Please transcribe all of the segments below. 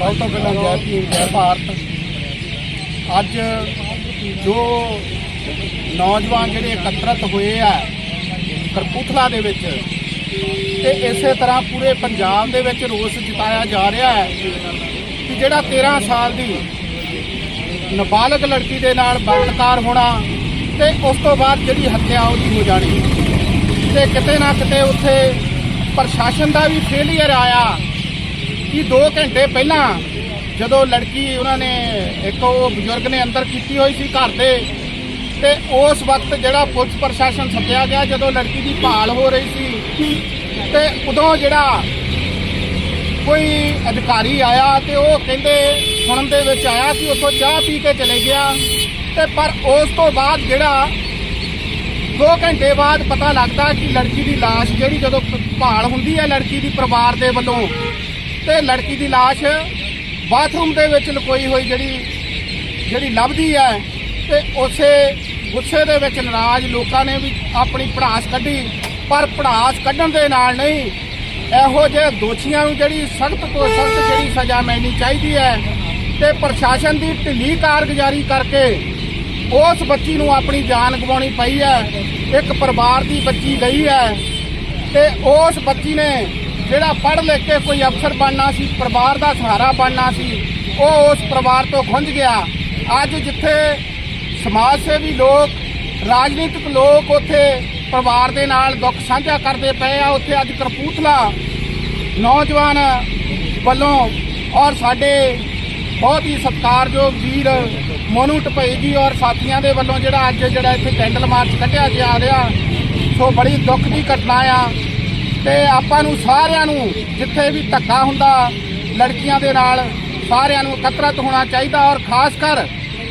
ਸਭ ਤੋਂ ਪਹਿਲਾਂ ਜੈ ਭੀਮ, ਜੈ ਭਾਰਤ। ਅੱਜ ਜੋ ਨੌਜਵਾਨ ਜਿਹੜੇ ਇਕੱਤਰਤ ਹੋਏ ਆ ਕਰਪੂਥਲਾ ਦੇ ਵਿੱਚ, ਤੇ ਇਸੇ ਤਰ੍ਹਾਂ ਪੂਰੇ ਪੰਜਾਬ ਦੇ ਵਿੱਚ ਰੋਸ ਜਤਾਇਆ ਜਾ ਰਿਹਾ ਹੈ ਕਿ ਜਿਹੜਾ 13 ਸਾਲ ਦੀ ਨਾਬਾਲਗ ਲੜਕੀ ਦੇ ਨਾਲ ਬਲਾਤਕਾਰ ਹੋਣਾ ਤੇ ਉਸ ਤੋਂ ਬਾਅਦ ਜਿਹੜੀ ਹੱਤਿਆ ਉਹਦੀ ਹੋ ਜਾਣੀ। ਤੇ ਕਿਤੇ ਨਾ ਕਿਤੇ ਉੱਥੇ ਪ੍ਰਸ਼ਾਸਨ ਦਾ ਵੀ ਫੇਲਿਅਰ ਆਇਆ। ਕਿ 2 ਘੰਟੇ ਪਹਿਲਾਂ ਜਦੋਂ ਲੜਕੀ ਉਹਨਾਂ ਨੇ ਇੱਕ ਉਹ ਬਜ਼ੁਰਗ ਨੇ ਅੰਦਰ ਕੀਤੀ ਹੋਈ ਸੀ ਘਰ ਦੇ, ਤੇ ਉਸ ਵਕਤ ਜਿਹੜਾ ਪੁਲਿਸ ਪ੍ਰਸ਼ਾਸਨ ਸੱਦਿਆ ਗਿਆ ਜਦੋਂ ਲੜਕੀ ਦੀ ਭਾਲ ਹੋ ਰਹੀ ਸੀ, ਤੇ ਉਦੋਂ ਜਿਹੜਾ ਕੋਈ ਅਧਿਕਾਰੀ ਆਇਆ ਤੇ ਉਹ ਕਹਿੰਦੇ ਸੁਣਨ ਦੇ ਵਿੱਚ ਆਇਆ ਕਿ ਉੱਥੋਂ ਚਾਹ ਪੀ ਕੇ ਚਲੇ ਗਿਆ, ਤੇ ਪਰ ਉਸ ਤੋਂ ਬਾਅਦ ਜਿਹੜਾ 2 ਘੰਟੇ ਬਾਅਦ ਪਤਾ ਲੱਗਦਾ ਕਿ ਲੜਕੀ ਦੀ ਲਾਸ਼ ਜਿਹੜੀ ਜਦੋਂ ਭਾਲ ਹੁੰਦੀ ਹੈ ਲੜਕੀ ਦੀ ਪਰਿਵਾਰ ਦੇ ਵੱਲੋਂ ਤੇ ਲੜਕੀ ਦੀ ਲਾਸ਼ ਬਾਥਰੂਮ ਦੇ ਵਿੱਚ ਲੁਕੋਈ ਹੋਈ ਜਿਹੜੀ ਜਿਹੜੀ ਲੱਭਦੀ ਹੈ ਤੇ ਉਸੇ ਗੁੱਸੇ ਦੇ ਵਿੱਚ ਨਾਰਾਜ਼ ਲੋਕਾਂ ਨੇ ਵੀ ਆਪਣੀ ਭੜਾਸ ਕੱਢੀ, ਪਰ ਭੜਾਸ ਕੱਢਣ ਦੇ ਨਾਲ ਨਹੀਂ, ਇਹੋ ਜਿਹੇ ਦੋਸ਼ੀਆਂ ਨੂੰ ਜਿਹੜੀ ਸਖਤ ਤੋਂ ਸਖਤ ਜਿਹੜੀ ਸਜ਼ਾ ਮਿਲਣੀ ਚਾਹੀਦੀ ਹੈ ਤੇ ਪ੍ਰਸ਼ਾਸਨ ਦੀ ਢਿੱਲੀ ਕਾਰਗੁਜ਼ਾਰੀ ਕਰਕੇ ਉਸ ਬੱਚੀ ਨੂੰ ਆਪਣੀ ਜਾਨ ਗਵਾਉਣੀ ਪਈ ਹੈ, ਇੱਕ ਪਰਿਵਾਰ ਦੀ ਬੱਚੀ ਗਈ ਹੈ ਤੇ ਉਸ ਬੱਚੀ ਨੇ ਜਿਹੜਾ ਪੜ੍ਹ ਲਿਖ ਕੇ ਕੋਈ ਅਫਸਰ ਬਣਨਾ ਸੀ, ਪਰਿਵਾਰ ਦਾ ਸਹਾਰਾ ਬਣਨਾ ਸੀ, ਉਹ ਉਸ ਪਰਿਵਾਰ ਤੋਂ ਖੁੰਝ ਗਿਆ। ਅੱਜ ਜਿੱਥੇ ਸਮਾਜ ਸੇਵੀ ਲੋਕ, ਰਾਜਨੀਤਿਕ ਲੋਕ ਉੱਥੇ ਪਰਿਵਾਰ ਦੇ ਨਾਲ ਦੁੱਖ ਸਾਂਝਾ ਕਰਦੇ ਪਏ ਆ, ਉੱਥੇ ਅੱਜ ਕਰਪੂਥਲਾ ਨੌਜਵਾਨ ਵੱਲੋਂ ਔਰ ਸਾਡੇ ਬਹੁਤ ਹੀ ਸਤਿਕਾਰਯੋਗ ਵੀਰ ਮੋਨੂ ਟਪਈ ਜੀ ਔਰ ਸਾਥੀਆਂ ਦੇ ਵੱਲੋਂ ਜਿਹੜਾ ਅੱਜ ਜਿਹੜਾ ਇੱਥੇ ਕੈਂਡਲ ਮਾਰਚ ਕੱਢਿਆ ਜਾ ਰਿਹਾ, ਸੋ ਬੜੀ ਦੁੱਖ ਦੀ ਘਟਨਾ ਆ। ਤੇ ਆਪਾਂ ਨੂੰ ਸਾਰਿਆਂ ਨੂੰ ਜਿੱਥੇ ਵੀ ਧੱਕਾ ਹੁੰਦਾ, ਲੜਕੀਆਂ ਦੇ ਨਾਲ ਸਾਰਿਆਂ ਨੂੰ ਇਕੱਤਰਤ ਹੋਣਾ ਚਾਹੀਦਾ ਔਰ ਖਾਸ ਕਰ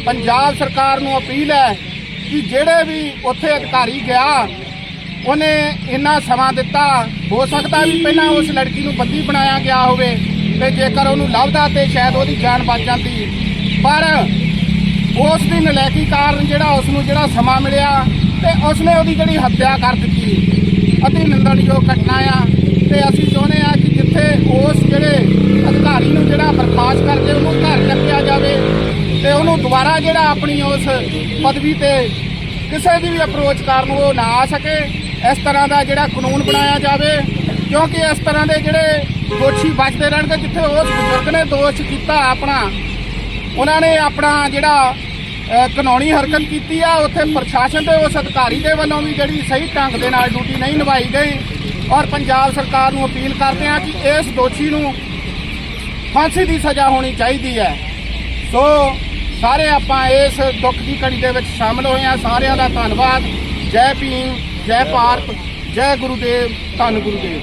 ਪੰਜਾਬ ਸਰਕਾਰ ਨੂੰ ਅਪੀਲ ਹੈ ਕਿ ਜਿਹੜੇ ਵੀ ਉੱਥੇ ਅਧਿਕਾਰੀ ਗਿਆ, ਉਹਨੇ ਇੰਨਾ ਸਮਾਂ ਦਿੱਤਾ, ਹੋ ਸਕਦਾ ਵੀ ਪਹਿਲਾਂ ਉਸ ਲੜਕੀ ਨੂੰ ਬੰਦੀ ਬਣਾਇਆ ਗਿਆ ਹੋਵੇ, ਤੇ ਜੇਕਰ ਉਹਨੂੰ ਲੱਭਦਾ ਤੇ ਸ਼ਾਇਦ ਉਹਦੀ ਜਾਨ ਬਚ ਜਾਂਦੀ। ਪਰ ਉਸ ਦੀ ਨਲਾਇਕੀ ਕਾਰਨ ਜਿਹੜਾ ਉਸ ਨੂੰ ਜਿਹੜਾ ਸਮਾਂ ਮਿਲਿਆ ਤੇ ਉਸਨੇ ਉਹਦੀ ਜਿਹੜੀ ਹੱਤਿਆ ਕਰ ਦਿੱਤੀ। ਅਤੀ ਨਿੰਦਣਯੋਗ ਘਟਨਾ ਆ। ਤੇ ਅਸੀਂ ਚਾਹੁੰਦੇ ਆ ਕਿ ਜਿੱਥੇ ਉਸ ਜਿਹੜੇ ਅਧਿਕਾਰੀ ਨੂੰ ਜਿਹੜਾ ਬਰਖਾਸਤ ਕਰਕੇ ਉਹਨੂੰ ਘਰ ਚੱਕਿਆ ਜਾਵੇ ਤੇ ਉਹਨੂੰ ਦੁਬਾਰਾ ਜਿਹੜਾ ਆਪਣੀ ਉਸ ਪਦਵੀ ਤੇ ਕਿਸੇ ਦੀ ਵੀ ਅਪਰੋਚ ਕਰਨ ਉਹ ਨਾ ਆ ਸਕੇ। ਇਸ ਤਰ੍ਹਾਂ ਦਾ ਜਿਹੜਾ ਕਾਨੂੰਨ ਬਣਾਇਆ ਜਾਵੇ, ਕਿਉਂਕਿ ਇਸ ਤਰ੍ਹਾਂ ਦੇ ਜਿਹੜੇ ਦੋਸ਼ੀ ਬਚਦੇ ਰਹਿਣਗੇ, ਜਿੱਥੇ ਉਸ ਬਜ਼ੁਰਗ ਨੇ ਦੋਸ਼ ਕੀਤਾ ਆਪਣਾ, ਉਹਨਾਂ ਨੇ ਆਪਣਾ ਜਿਹੜਾ ਕਾਨੂੰਨੀ ਹਰਕਤ ਕੀਤੀ ਆ। ਉੱਥੇ ਪ੍ਰਸ਼ਾਸਨ ਦੇ ਉਸ ਅਧਿਕਾਰੀ ਦੇ ਵੱਲੋਂ ਵੀ ਜਿਹੜੀ ਸਹੀ ਢੰਗ ਦੇ ਨਾਲ ਡਿਊਟੀ ਨਹੀਂ ਨਿਭਾਈ ਗਈ। ਔਰ ਪੰਜਾਬ ਸਰਕਾਰ ਨੂੰ ਅਪੀਲ ਕਰਦੇ ਆ ਕਿ ਇਸ ਦੋਸ਼ੀ ਨੂੰ ਫਾਂਸੀ ਦੀ ਸਜ਼ਾ ਹੋਣੀ ਚਾਹੀਦੀ ਹੈ। ਸੋ ਸਾਰੇ ਆਪਾਂ ਇਸ ਦੁੱਖ ਦੀ ਘੜੀ ਦੇ ਵਿੱਚ ਸ਼ਾਮਲ ਹੋਏ ਆ ਸਾਰਿਆਂ ਦਾ ਧੰਨਵਾਦ। ਜੈ ਭੀਮ, ਜੈ ਭਾਰਤ, ਜੈ ਗੁਰੂਦੇਵ, ਧੰਨ ਗੁਰੂਦੇਵ।